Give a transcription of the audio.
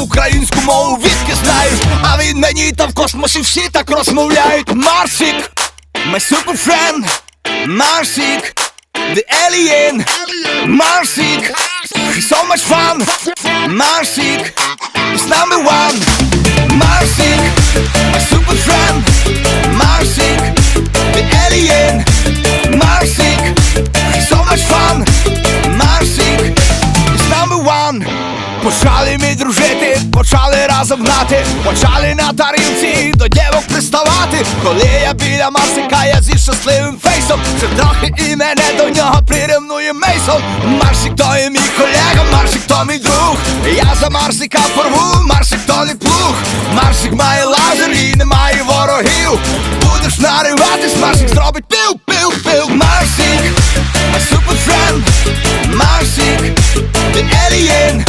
українську мову відки знаєш, а він мені та в космосі всі так розмовляють. Марсик, my super friend, Марсик, the alien, Марсик, he's so much fun, Марсик, he's number one, Марсик, my super friend, Марсик, the alien, Марсик, he's so much fun, Марсик, he's number one. Почали мій дружити, почали разом гнати, почали на тарілці до дівок приставати. Коли я біля Марсика, я зі щасливим фейсом, це трохи і мене до нього прирівнує мейсон. Марсик то і мій колега, Марсик то мій друг. Я за Марсика порву, Марсик то не плуг. Марсик має лазер і немає ворогів. Будеш нариватись, Марсик зробить пил, пил, пил, Марсик, my super friend Марсик, the alien